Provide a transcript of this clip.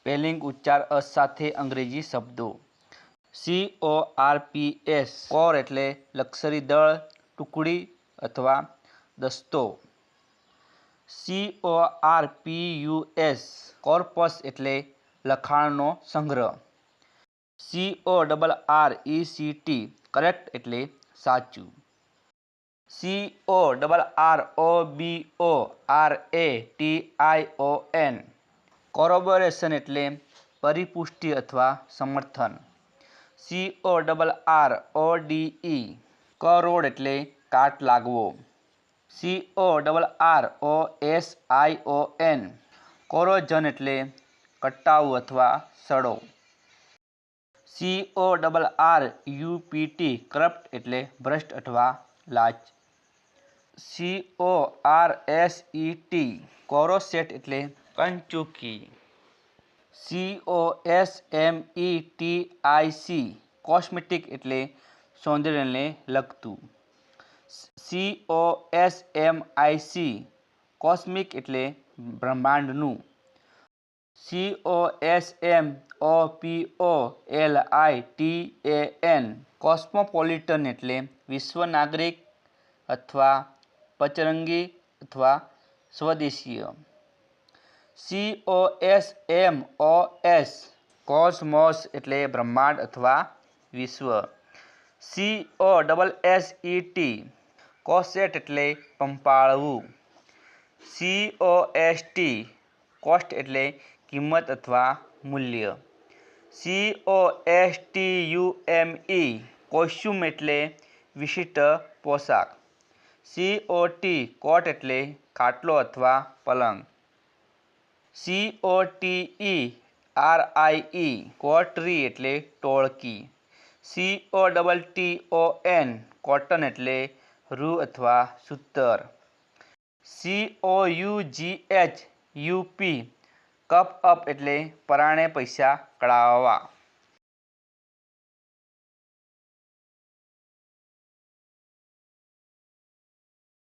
spelling ઉચ્ચાર અસ સાથે અંગ્રેજી શબ્દો C O R P S core એટલે લક્ષરી દળ ટુકડી અથવા દસ્તો C O R P U S corpus એટલે લખાણનો સંગ્રહ C O double R E C T correct એટલે સાચું C O double R O B O R A T I O N corroboration એટલે પરિપુષ્ટિ અથવા સમર્થન C O R R O D E corrode એટલે કાટ લાગવો C O R R O S I O N કોરોજન એટલે કટાવ અથવા સડો C O R R U P T ક્રપ્ટ એટલે ભ્રષ્ટ અથવા લાજ C O R R O S E T corset એટલે पंचुकी C O S M E T I C cosmetic એટલે સૌંદર્યને લકતું C O S M I C cosmic એટલે બ્રહ્માંડનું C O S M O P O L I T A N cosmopolitan એટલે વિશ્વ નાગરિક અથવા પચરંગી અથવા સ્વદેશીય C O S M O S cosmos એટલે બ્રહ્માંડ અથવા વિશ્વ C O S E T cosset એટલે પંપાળવું C O S T cost એટલે કિંમત અથવા મૂલ્ય C O S T U M E costume એટલે વિશિષ્ટ પોશાક C O T કોટ એટલે કાટલો અથવા પલંગ C O T E R I E coterie એટલે ટોળકી C O double T O N cotton એટલે રૂ અથવા સૂતર C O U G H U P cough up એટલે પરાણે પૈસા કળાવવા